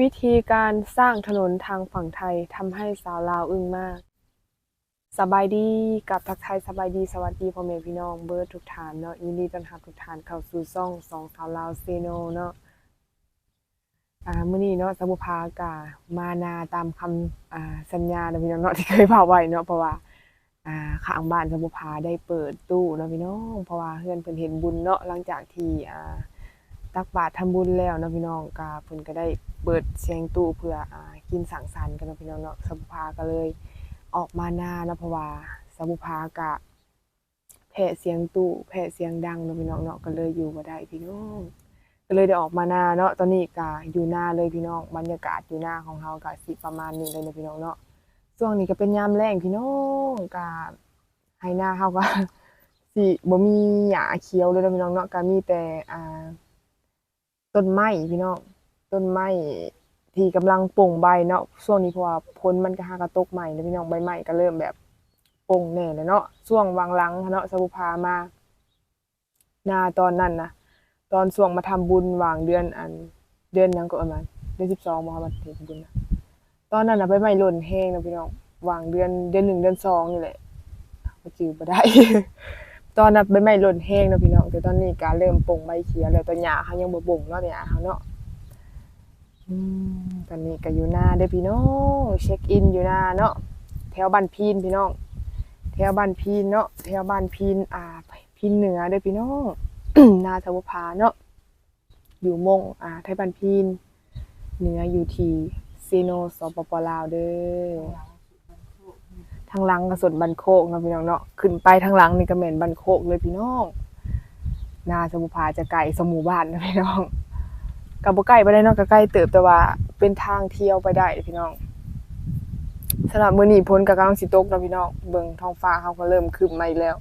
วิธีการสร้างถนนทางฝั่งไทยทำให้สาวลาวอึ้งมาก สบายดีกับทักไทยสบายดีสวัสดีพ่อแม่พี่น้องเบิร์ดทุกฐานเนาะยินดีต้อนรับทุกฐานเข้าสู่ซ่องสองสาวลาวเซโนเนาะอ่ามื้อนี้เนาะสมุภากามานาตามคำอ่าสัญญาเนาะพี่น้องเนาะที่เคยพาไว้เนาะเพราะว่าอ่าข้างบ้านสมุภาได้เปิดตู้เนาะพี่น้องเพราะว่าเพื่อนเพิ่นเห็นบุญเนาะหลังจากที่อ่า ตักบาตรทำบุญแล้วเนาะพี่น้องก็เพิ่นก็ได้เปิดเสียงตู้เพื่ออ่ากินสังสรรค์กันเนาะพี่น้องเนาะสบุภาก็เลยออกมาหน้าเนาะเพราะว่าสบุภาก็แพ้เสียงตู้แพ้เสียงดังเนาะพี่น้องเนาะก็เลยอยู่บ่ได้พี่น้องก็เลยได้ออกมาหน้าเนาะตอนนี้ก็อยู่หน้าเลยพี่น้องบรรยากาศอยู่หน้าของเฮาก็สิประมาณนี้เลยเนาะพี่น้องเนาะช่วงนี้ก็เป็นยามแล้งพี่น้องก็ให้หน้าเฮาก็สิบ่มีหญ้าเขียวเลยเนาะพี่น้องเนาะก็มีแต่อ่า ต้นไม้พี่น้องต้นไม้ที่กำลังป่งใบเนาะช่วงนี้เพราะว่าพ้นมันก็หากระตกใหม่แล้วพี่น้องใบใหม่ก็เริ่มแบบป่งแน่แล้วเนาะช่วงวางหลังเนาะสบุพามาหน้าตอนนั้นนะตอนช่วงมาทำบุญวางเดือนอันเดือนยังก็ประมาณเดือนสิบสองมามาถึงบุญนะตอนนั้นนะใบไม้หล่นแห้งนะพี่น้องวางเดือนเดือนหนึ่งเดือนสองนี่แหละก็จือบ่ได้ ตอนนั้นใบไม้หล่นแห้งเนาะพี่น้องแต่ตอนนี้ก็เริ่มโป่งใบเขียวแล้วแต่หญ้าเขายังบ่บ่งเนาะหญ้าเขาเนาะอืมตอนนี้ก็อยู่หน้าเด้อพี่น้องเช็คอินอยู่หน้าเนาะแถวบ้านพีนพี่น้องแถวบ้านพีนเนาะแถวบ้านพีนอ่าพีนเหนือเด้อพี่น้องนาทวพาเนาะอยู่มงอ่าไทยบ้านพีนเหนืออยู่ที่ซีโนสปปลาวเด้อ ทางหลังก็ส่วนบันโคกเนาะพี่น้องเนาะขึ้นไปทางหลังนี่ก็แม่นบันโคกเลยพี่น้องนาสมุภาจะไกลสมหมู่บ้านนะพี่น้องกับบ่ใกล้ไปได้นาะก็ใกล้เติบแต่ว่าเป็นทางเที่ยวไปได้พี่น้องสำหรับมื้อนี้พ้นก็กำลังสิตกนะพี่น้องเบิ่งท้องฟ้าเขาก็เริ่มครึ้มมาอีกแล้ว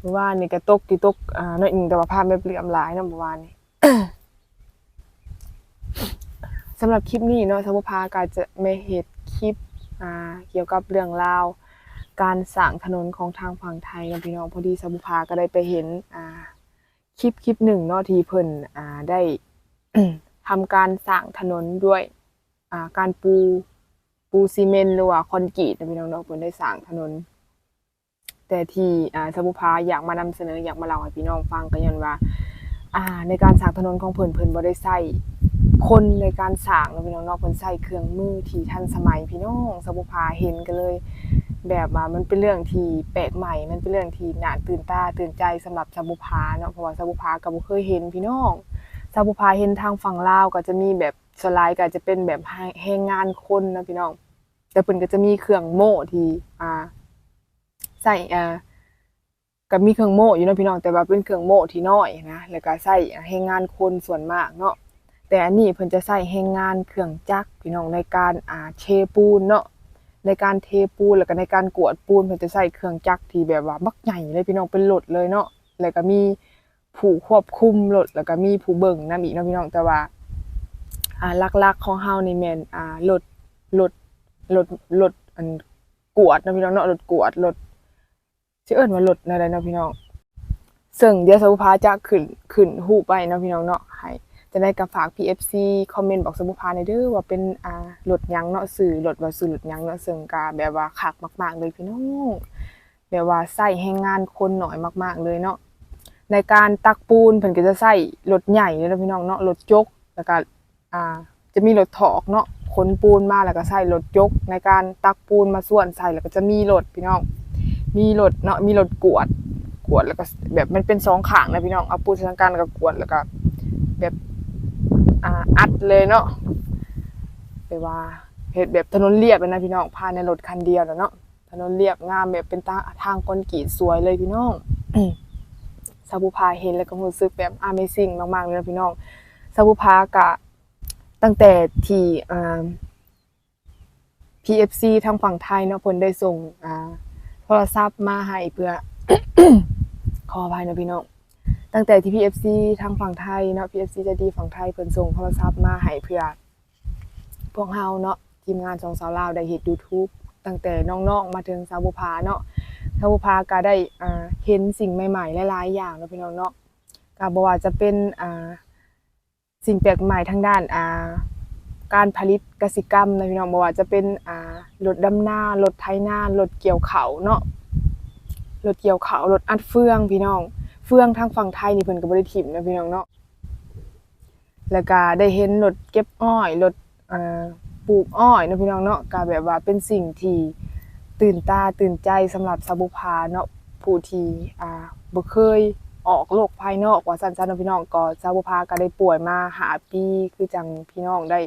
เมื่อวานนี่ก็ตกที่ตกอ่าน้อยหนึงแต่ว่าภาพไม่เปลี่ยมหลายนะเมื่อวานนี้สำหรับคลิปนี้เนาะสมุภาก็จะไม่เฮ็ด อ่าเกี่ยวกับเรื่องราว การสร้างถนนของทางฝั่งไทยนะพี่น้องพอดีสบุภาก็ได้ไปเห็นอ่าคลิปคลิปหนึ่งเนาะที่เพิ่นอ่าได้ทำการสร้างถนนด้วยอ่าการปูปูซีเมนต์หรือว่าคอนกรีตนะพี่น้องเนาะเพิ่นได้สร้างถนน แต่ที่อ่าสบุภาอยากมานำเสนออยากมาเล่าให้พี่น้องฟังก็ยันว่า อ่า ในการสร้างถนนของเพิ่นเพิ่นบ่ได้ใช้ คนในการสร้างเนาะพี่น้องเนาะเพิ่นใช้เครื่องมือที่ทันสมัยพี่น้องสบุภาเห็นกันเลย แบบว่ามันเป็นเรื่องที่แปลกใหม่ มันเป็นเรื่องที่น่าตื่นตาตื่นใจสำหรับสบุภาเนาะเพราะว่าสบุภาก็บ่เคยเห็นพี่น้องสบุภาเห็นทางฝั่งลาวก็จะมีแบบสไลด์ก็จะเป็นแบบแรงงานคนนะพี่น้องแต่เพิ่นก็จะมีเครื่องโม่ที่อ่าใส่อ่าก็มีเครื่องโม่อยู่เนาะพี่น้องแต่ว่าเป็นเครื่องโม่ที่น้อยนะแล้วก็ใช้แรงงานคนส่วนมากเนาะ แต่อันนี้เพิ่นจะใช้แรงงานเครื่องจักรพี่น้องในการอ่าเทปูนเนาะในการเทปูนแล้วก็ในการกวดปูนเพิ่นจะใช้เครื่องจักรที่แบบว่าบักใหญ่เลยพี่น้องเป็นรถเลยเนาะแล้วก็มีผู้ควบคุมรถแล้วก็มีผู้เบิ่งนำอีกเนาะพี่น้องแต่ว่าอ่าหลักๆของเฮานี่แม่นอ่ารถรถรถรถอันกวดนะพี่น้องเนาะรถกวดรถสิเอิ้นว่ารถอะไรเนาะพี่น้องซึ่งเดี๋ยวสภภาจะขึ้นขึ้นรูปไว้เนาะพี่น้องเนาะ จะได้กับฝาก PFC คอมเมนต์บอกสมุภาในเด้อว่าเป็นอ่ารถหยังเนาะสื่อรถว่าสื่อรถหยังเนาะซึ่งกาแบบว่าคักมาก ๆ เลยพี่น้องแบบว่าใส่แรงงานคนหน่อยมาก ๆ เลยเนาะในการตักปูนเพิ่นก็จะใส่รถใหญ่เลยเนาะพี่น้องเนาะรถจกแล้วก็อ่าจะมีรถถอกเนาะขนปูนมาแล้วก็ใส่รถจกในการตักปูนมาส่วนใส่แล้วก็จะมีรถพี่น้อง มีรถเนาะมีรถกวดกวดแล้วก็แบบมันเป็นสองขางนะพี่น้องเอาปูนใส่ทางการแล้วก็กวดแล้วก็แบบ อ่าอัดเลยเนาะไปว่าเฮ็ดแบบถนนเรียบเลยนะพี่น้องพาในรถคันเดียวแล้วเนาะถนนเรียบงามแบบเป็นทางทางคอนกรีตสวยเลยพี่น้องซาบุพาเห็นแล้วก็รู้สึกแบบ Amazing มากๆเลยนะพี่น้องซาบุพากะตั้งแต่ที่อ่า PFC ทางฝั่งไทยเนาะเพิ่นได้ส่งอ่าโทรศัพท์มาให้เพื่อขออภัยนะพี่น้อง ตั้งแต่ที่ PFC ทางฝั่งไทยเนาะ PFC ใจะดีฝั่งไทยเพิ่นส่งโทรศัพท์มาให้เพื่อพวกเฮาเนาะทีมงานสองสาวลาวได้เฮ็ด YouTube ตั้งแต่น้องๆมาถึงสาวบุภาเนาะสาวบุภาก็ได้อ่าเห็นสิ่งใหม่ๆหลายๆอย่างเนาะพี่น้องเนาะก็บ่ว่าจะเป็นอ่าสิ่งแปลกใหม่ทางด้านอ่าการผลิตกสิกรรมนะพี่น้องบ่ว่าจะเป็นอ่ารถดำนารถไถนารถเกี่ยวเขาเนาะรถเกี่ยวเขารถอัดเฟืองพี่น้อง ฟืองทางฝั่งไทยนี่เพิ่นก็บ่ได้ถิ่มนะพี่น้องเนาะแล้วก็ได้เห็นรถเก็บอ้อยรถอ่าปลูกอ้อยนะพี่น้องเนาะก็แบบว่าเป็นสิ่งที่ตื่นตาตื่นใจสำหรับสาวบุพาเนาะผู้ที่อ่าบ่เคยออกโลกภายนอกว่าสั้นๆนะพี่น้องก็สาวบุพาก็ได้ป่วยมาหาปีคือจังพี่น้องได้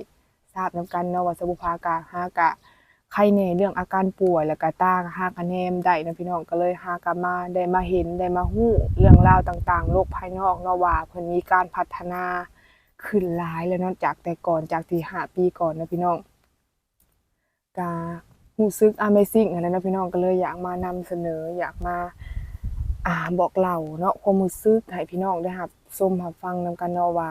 ทราบนํกันเนาะว่าสาวบุพากะหากะ ใครแน่เรื่องอาการป่วยแล้วก็ตาก็หากะแนมได้นะพี่น้องก็เลยหากะมาได้มาเห็นได้มาฮู้เรื่องราวต่างๆ โลกภายนอกเนาะว่าเพิ่นมีการพัฒนาขึ้นหลายแล้วนาะจากแต่ก่อนจากที่ห้าปีก่อนนะพี่น้องก็รู้สึก Amazing อันนั้นะพี่น้องก็เลยอยากมานำเสนออยากมาอ่าบอกเล่าเนาะความรู้สึกให้พี่น้องได้รับชมรับฟังนำกันเนาะว่า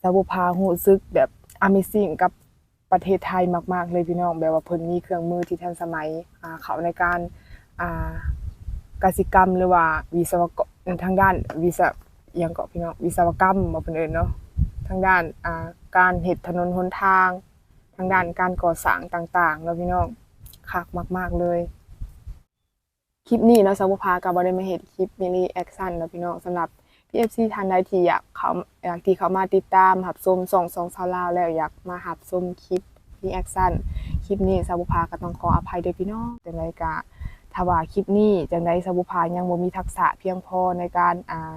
สาวบุพารู้สึกแบบ Amazing กับ ประเทศไทยมาก ๆ เลยพี่น้องแบบว่าเพิ่นมีเครื่องมือที่ทันสมัยอ่าเขาในการอ่ากสิกรรมหรือว่าวิศวกรทางด้านวิศยังก็พี่น้องวิศวกรรมบ่เพิ่นเอิ้นเนาะทางด้านอ่าการเฮ็ดถนนหนทาง ทางด้านการก่อสร้างต่างๆเนาะพี่น้องคักมาก ๆเลยคลิปนี้เนาะสาวพากับบ่ได้มาเฮ็ดคลิปมินิแอคชั่นเนาะพี่น้องสำหรับ PFC ท่านใดที่อยากเขาอยากที่เขามาติดตามหับชมส่องสองสาลาวแล้วอยากมาหับชมคลิปมินิแอคชั่นคลิปนี้สาบุพาก็ต้องขออภัยด้วยพี่น้องจังไดก็ถ้าว่าคลิปนี้จังไดสาบุพายังบ่มีทักษะเพียงพอในการอ่า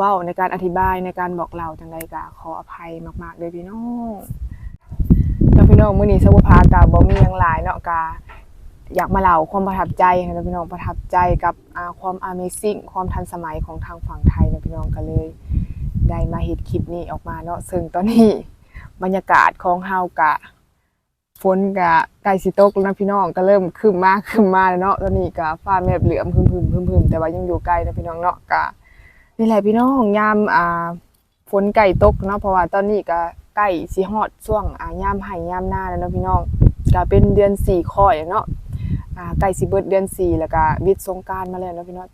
ว้าในการอธิบายในการบอกเล่าจังไดก็ขออภัยมากๆเลยพี่น้องแล้วพี่น้องมื้อนี้สาบุพาก็บ่มีหยังหลายเนาะก็ อยากมาเล่าความประทับใจนะพี่น้องประทับใจกับความ Amazing ความทันสมัยของทางฝั่งไทยนะพี่น้องก็เลย ได้มาเฮ็ดคลิปนี้ออกมาเนาะซึ่งตอนนี้บรรยากาศของเฮากะฝนกะใกล้สิตกแล้วนะพี่น้องก็เริ่มครึ้มมาครึ้มมาแล้วเนาะตอนนี้ก็ฟ้าแมบเหลือมพึมๆพึมๆแต่ว่ายังอยู่ไกลนะพี่น้องเนาะก็นี่แหละพี่น้องยามอ่าฝนใกล้ตกเนาะเพราะว่าตอนนี้ก็ใกล้สิฮอดช่วงอ่ายามไห้ยามหน้าแล้วเนาะพี่น้องก็เป็นเดือนสี่ค่อยเนาะ อ่าใกล้สิเบิดเดือนสี่แล้วก็วิทย์สงกรารมาแล้วเนาะพี่น้อง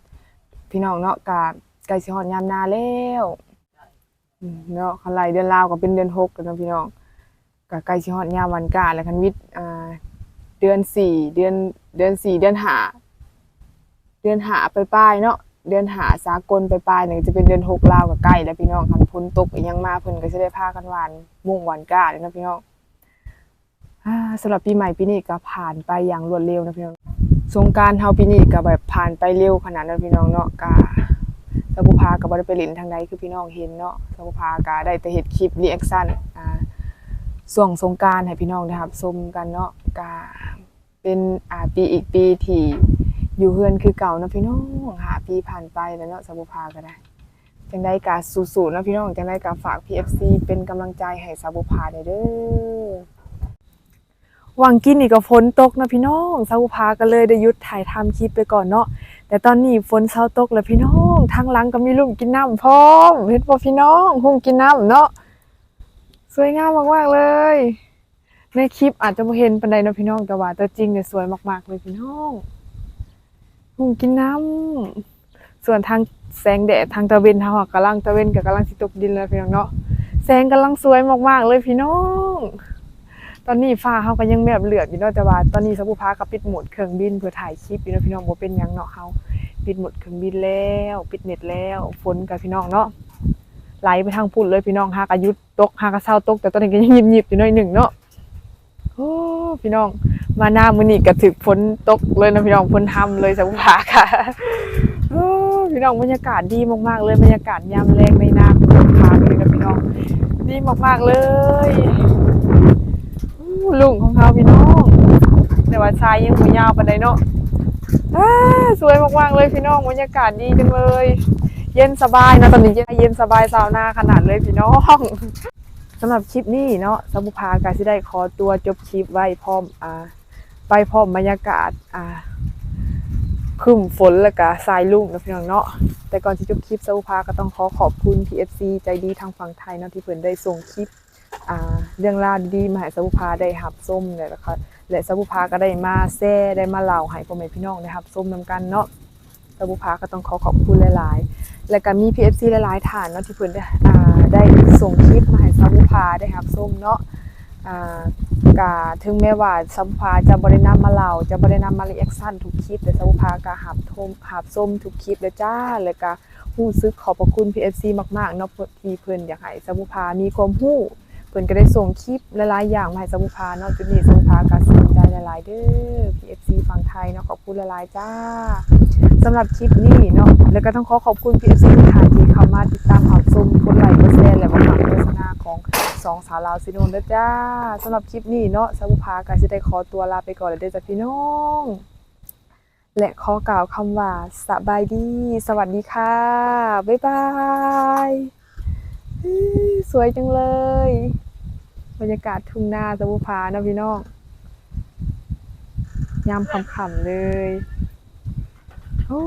พี่น้องเนาะก็ใกล้สิฮอดยามนาแล้วอืมเนาะคันไหลเดือนลาวก็เป็นเดือนหกแล้วเนาะพี่น้องก็ใกล้สิฮอดยามวันกาแล้วคันวิทย์อ่าเดือนสี่เดือนเดือนสี่เดือนห้าเดือนหาไปปลายๆเนาะเดือนหาสากลไปปลายๆเนี่ยจะเป็นเดือนหกลาวก็ใกล้แล้วพี่น้องคันพ้นตกอีกยังมาเพิ่นก็สิได้พากันหวานมุ่งหวานกาเลยเนาะพี่น้อง สำหรับปีใหม่ปีนี้ก็ผ่านไปอย่างรวดเร็วนะพี่น้องสงการเฮาปีนี้ก็แบบผ่านไปเร็วขนาดนั้นพี่น้องเนาะก็สาวบุพาก็บ่ได้ไปเล่นทางใดคือพี่น้องเห็นเนาะสาวบุพาก็ได้แต่เฮ็ดคลิปรีแอคชั่นอ่าช่วงสงการให้พี่น้องได้รับชมกันเนาะก็เป็นอ่าปีอีกปีที่อยู่เฮือนคือเก่านะพี่น้องหาปีผ่านไปแล้วเนาะสาวบุพาก็ได้จังได้กาสู้ๆเนาะพี่น้องจังได้กาฝาก PFC เป็นกำลังใจให้สาวบุพาได้เด้อ วังกินนี่ก็ฝนตกนะพี่น้องสาวพาก็เลยได้ยุดถ่ายทำคลิปไปก่อนเนาะแต่ตอนนี้ฝนเช้าตกแล้วพี่น้องทางหลังก็มีลุ่มกินน้ำพร้อมเห็นบ่พี่น้องหุ่มกินน้ำเนาะสวยงามมากๆเลย ในคลิปอาจจะบ่เห็นปานใดนะพี่น้องแต่ว่าตัวจริงเนี่ยสวยมากๆเลยพี่น้องหุ่มกินน้ำส่วนทางแสงแดดทางตะเวนทางหอกกำลังตะเวนก็กำลังสิตกดินแล้วพี่น้องเนาะแสงกำลังสวยมากๆเลยพี่น้อง ตอนนี้ฟ้าเฮาก็ยังแบบเหลือบอยู่เนาะแต่ว่าตอนนี้สบุพาก็ปิดหมดเครื่องบินเพื่อถ่ายคลิปอยู่เนาะพี่น้องบ่เป็นหยังเนาะเฮาปิดหมดเครื่องบินแล้ว ปิดเน็ตแล้วฝนกับพี่น้องเนาะไหลไปทางพุ่นเลยพี่น้องฮากะหยุตกฮากะเศร้าตก แต่ตอนนี้ก็ยังหยิบๆอยู่หน่อยหนึ่งเนาะโอ้พี่น้องมาหน้ามือนี้ก็ถึกฝนตกเลยนะพี่น้องฝนทำเลยสบุพาค่ะโอ้พี่น้องบรรยากาศดีมากๆเลยบรรยากาศยามแรงในนาสบุพาเลยนะพี่น้องดีมากๆเลย อู้ลุงของเขา พี่น้องแต่ว่าชายยังหัวยาวปานใดเนาะอ้าสวยมากๆเลยพี่น้องบรรยากาศดีจังเลย เย็นสบายนะตอนนี้เย็นสบายสาวหน้าขนาดเลยพี่น้องสำหรับคลิปนี้เนาะสมุภากาสิได้ขอตัวจบคลิปไว้พร้อมอ่าไปพร้อมบรรยากาศอ่าครึ้มฝนแล้วก็ทรายลุ่งนะพี่น้องเนาะแต่ก่อนที่จบคลิปสมุภาก็ต้องขอขอบคุณ PFC ใจดีทางฝั่งไทยเนาะที่เพิ่นได้ส่งคลิป เรื่องราวดีๆมาให้สาวภาได้หับส้มเนี่ยแหละคะและสาวภาก็ได้มาแซ่ได้มาเล่าให้พ่อแม่พี่น้องได้หับส้มนำกันเนาะสาวภาก็ต้องขอขอบคุณหลาย ๆ และก็มี PFC หลายๆฐานเนาะที่เพิ่นได้อ่าได้ส่งคลิปมาให้สาวบุพาได้รับชมเนาะอ่ากะถึงแม้ว่าสาวบุพาจะบ่ได้นำมาเล่าจะบ่ได้นำมารีแอคชั่นทุกคลิปแต่สาวบุพาก็รับชมรับชมทุกคลิปเลยจ้าแล้วก็รู้สึกขอบพระคุณ PFC มากๆเนาะที่เพิ่นอยากให้สาวบุพามีความรู้ พิ่นก็ได้ส่งคลิปหลายๆอย่างมาให้สาวบุพาเนาะจุดนี้สาวบุพาก็สนใจหลายๆเด้อ PFC ฝั่งไทยเนาะขอบคุณหลายๆจ้าสำหรับคลิปนี้เนาะแล้วก็ต้องขอขอบคุณ PFC ทุกท่านที่เข้ามาติดตามรับชมกดไลค์กดแชร์และมาฟังโฆษณาของสองสาวลาวซิโนนด้วยจ้าสำหรับคลิปนี้เนาะสาวบุภาก็สิได้ขอตัวลาไปก่อนเลยเด้อจ้ะพี่น้องและขอกล่าวคำว่าสบายดี สวัสดีค่ะ บ๊ายบาย สวยจังเลย บรรยากาศทุ่งนาสะวบุพานะพี่น้องยามขำๆเลย โอ้